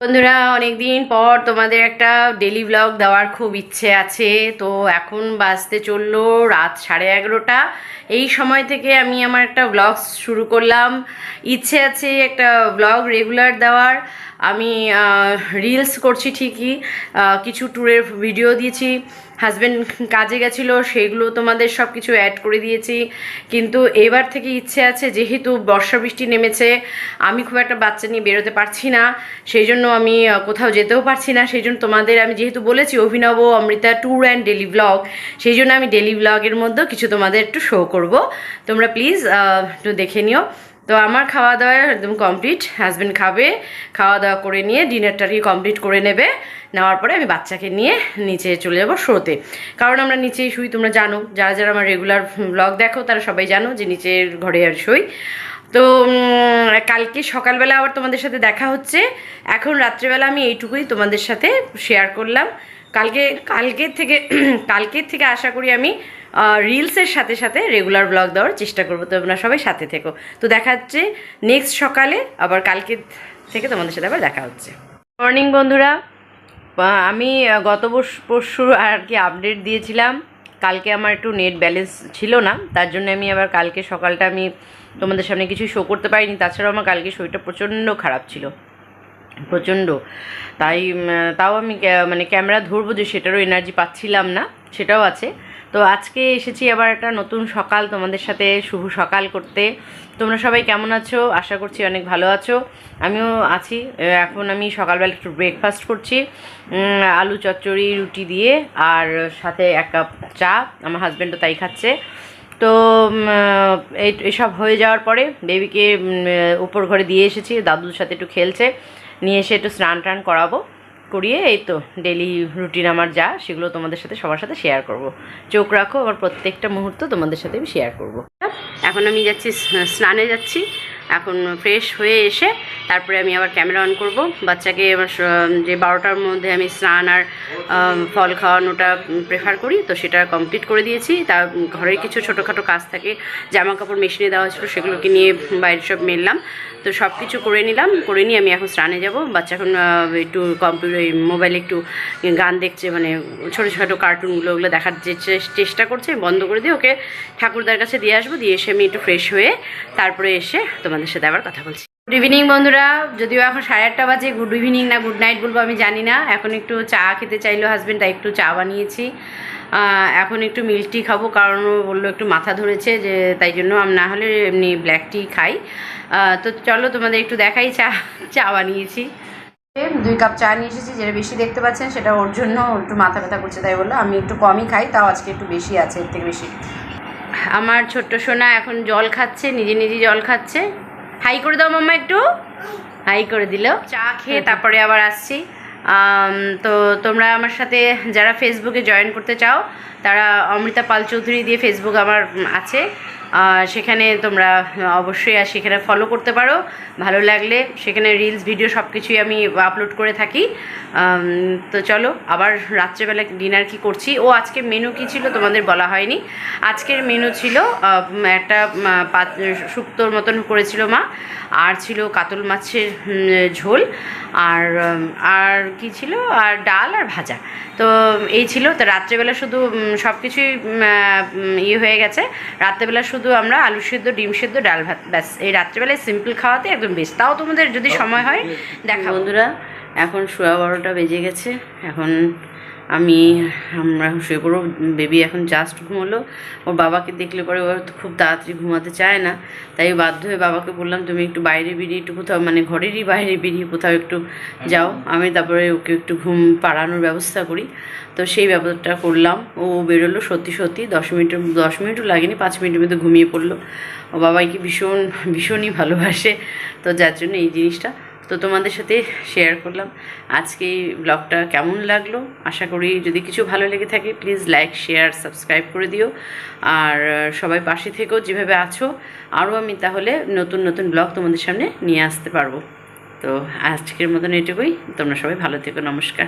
বন্ধুরা, অনেকদিন পর তোমাদের একটা ডেলি ব্লগ দেওয়ার খুব ইচ্ছে আছে। তো এখন বাজতে চলল রাত সাড়ে এগারোটা। এই সময় থেকে আমি আমার একটা ব্লগ শুরু করলাম। ইচ্ছে আছে একটা ব্লগ রেগুলার দেওয়ার। আমি রিলস করছি ঠিকই কিছু ট্যুরের ভিডিও দিয়েছি হাজব্যান্ড কাজে গেছিল, সেগুলো তোমাদের সব কিছু অ্যাড করে দিয়েছি, কিন্তু এবার থেকে ইচ্ছে আছে, যেহেতু বর্ষা বৃষ্টি নেমেছে, আমি খুব একটা বাচ্চা নিয়ে বেরোতে পারছি না, সেই জন্য আমি কোথাও যেতেও পারছি না, সেই জন্য তোমাদের আমি যেহেতু বলেছি, Abhinav, Amrita tour and daily blog সেই জন্য আমি ডেলি ব্লগের মধ্যেও কিছু তোমাদের একটু শো করব। তোমরা প্লিজ একটু দেখে নিও। তো আমার খাওয়া দাওয়া একদম কমপ্লিট হাজব্যান্ড খাবে খাওয়া দাওয়া করে নিয়ে ডিনারটাকে কমপ্লিট করে নেবে, নেওয়ার পরে আমি বাচ্চাকে নিয়ে নিচে চলে যাব শোতে। কারণ আমরা নিচেই শুই, তোমরা জানো, যারা যারা আমার রেগুলার ব্লগ দেখো, তারা সবাই জানো যে নিচের ঘরে আর শুই। তো কালকে সকালবেলা আবার তোমাদের সাথে দেখা হচ্ছে। এখন রাত্রেবেলা আমি এইটুকুই তোমাদের সাথে শেয়ার করলাম। কালকে, কালকের থেকে কালকের থেকে আশা করি আমি রিলসের সাথে সাথে রেগুলার ব্লগ দেওয়ার চেষ্টা করব। তো তোমরা সবাই সাথে থেকো। তো দেখা হচ্ছে নেক্সট সকালে, আবার কালকে থেকে তোমাদের সাথে আবার দেখা হচ্ছে। মর্নিং বন্ধুরা আমি গত পরশু আর কি আপডেট দিয়েছিলাম। কালকে আমার একটু নেট ব্যালেন্স ছিল না, তার জন্য আমি আবার কালকে সকালটা আমি তোমাদের সামনে কিছু শো করতে পারিনি। তাছাড়াও আমার কালকে শরীরটা প্রচণ্ড খারাপ ছিল। প্রচণ্ড। তাই তাও আমি মানে ক্যামেরা ধরবো যে সেটারও এনার্জি পাচ্ছিলাম না, সেটাও আছে। তো আজকে এসেছি আবার একটা নতুন সকাল, তোমাদের সাথে শুভ সকাল করতে। তোমরা সবাই কেমন আছো? আশা করছি অনেক ভালো আছো। আমিও আছি। এখন আমি সকালবেলা একটু ব্রেকফাস্ট করছি। আলু চচ্চড়ি, রুটি দিয়ে, আর সাথে এক কাপ চা। আমার হাজব্যান্ডও তাই খাচ্ছে। তো এসব হয়ে যাওয়ার পরে বেবিকে উপর ঘরে দিয়ে এসেছি। দাদুর সাথে একটু খেলছে। নিয়ে এসে একটু স্নান টান করাবো। করিয়ে এই তো ডেলি রুটিন আমার যা, সেগুলো তোমাদের সাথে, সবার সাথে শেয়ার করব। চোখ রাখো আমার প্রত্যেকটা মুহূর্ত তোমাদের সাথে আমি শেয়ার করব। এখন আমি যাচ্ছি স্নানে যাচ্ছি। এখন ফ্রেশ হয়ে এসে তারপরে আমি আবার ক্যামেরা অন করব। বাচ্চাকে যে বারোটার মধ্যে আমি স্নান আর ফল খাওয়ানোটা প্রেফার করি, তো সেটা কমপ্লিট করে দিয়েছি। তা ঘরের কিছু ছোটোখাটো কাজ থাকে জামা কাপড় মেশিনে দেওয়া ছিল, সেগুলোকে নিয়ে বাইরে সব মেললাম। তো সব কিছু করে নিলাম, করে নিয়ে আমি এখন স্নানে যাব। বাচ্চা এখন একটু কম্পিউটার মোবাইলে একটু গান দেখছে মানে ছোটো ছোটো কার্টুনগুলো ওগুলো দেখার যে চেষ্টা করছে, বন্ধ করে দিয়ে ওকে ঠাকুরদার কাছে দিয়ে আসব। দিয়ে এসে আমি একটু ফ্রেশ হয়ে তারপরে এসে তোমাদের সাথে আবার কথা বলছি। গুড ইভিনিং বন্ধুরা। যদিও এখন সাড়ে আটটা বাজে গুড ইভিনিং না গুড নাইট বলব আমি জানি না। এখন একটু চা খেতে চাইলো হাজব্যান্ড তাই একটু চা বানিয়েছি। এখন একটু মিল্ক টি খাব, কারণ বলল একটু মাথা ধরেছে যে, তাই জন্য আমি না হলে এমনি ব্ল্যাক টি খাই। তো চলো তোমাদের একটু দেখাই চা চা বানিয়েছি। দুই কাপ চা নিয়ে এসেছি, যেটা বেশি দেখতে পাচ্ছেন সেটা ওর জন্য একটু মাথা ব্যথা করছে, তাই বলল আমি একটু কমই খাই, তাও আজকে একটু বেশি আছে, এর থেকে বেশি। আমার ছোট্ট সোনা এখন জল খাচ্ছে, নিজে নিজে জল খাচ্ছে। হাই করে দাও মাম্মা একটু। হাই করে দিল। চা খেয়ে তারপরে আবার আসছি। তো তোমরা আমার সাথে যারা ফেসবুকে জয়েন করতে চাও তারা অমৃতা পাল চৌধুরী দিয়ে ফেসবুক আমার আছে। সেখানে তোমরা অবশ্যই আর সেখানে ফলো করতে পারো। ভালো লাগলে সেখানে রিলস ভিডিও সব কিছুই আমি আপলোড করে থাকি। তো চলো, আবার রাত্রেবেলা ডিনার কি করছি? ও, আজকে মেনু কি ছিল তোমাদের বলা হয়নি। আজকের মেনু ছিল একটা শুক্তোর মতন করেছিল মা। আর ছিল কাতল মাছের ঝোল। আর আর কি ছিল? আর ডাল আর ভাজা। তো, এই ছিল। তো রাত্রেবেলা শুধু সব কিছুই ইয়ে হয়ে গেছে। রাত্রেবেলা শুধু আমরা আলু সেদ্ধ ডিম সেদ্ধ ডাল ভাত ব্যাস। এই রাত্রেবেলায় সিম্পল খাওয়াতে একদম বেশ তাও তোমাদের যদি সময় হয় দেখা বন্ধুরা এখন সোয়া বারোটা বেজে গেছে। এখন আমি আমরা শুয়ে পড়ব। বেবি এখন জাস্ট ঘুমোলো। ওর বাবাকে দেখলে পরে ও খুব তাড়াতাড়ি ঘুমাতে চায় না। তাই বাধ্য হয়ে বাবাকে বললাম তুমি একটু বাইরে বেরিয়ে একটু কোথাও মানে ঘরেরই বাইরে বেরিয়ে কোথাও একটু যাও। আমি তারপরে ওকে একটু ঘুম পাড়ানোর ব্যবস্থা করি। তো সেই ব্যাপারটা করলাম। ও বেরোলো সত্যি সত্যি। দশ মিনিট দশ মিনিটও লাগেনি পাঁচ মিনিটের মধ্যে ঘুমিয়ে পড়ল। ও বাবাইকে ভীষণ ভীষণই ভালোবাসে। তো যার জন্য এই জিনিসটা। তো তোমাদের সাথে শেয়ার করলাম। আজকে এই ব্লগটা কেমন লাগল? আশা করি যদি কিছু ভালো লেগে থাকে প্লিজ লাইক শেয়ার সাবস্ক্রাইব করে দিও। আর সবাই পাশে থেকেও যেভাবে আছো। আরও আমি তাহলে নতুন নতুন ব্লগ তোমাদের সামনে নিয়ে আসতে পারব। তো আজকের মতন এটুকুই। তোমরা সবাই ভালো থেকো। নমস্কার।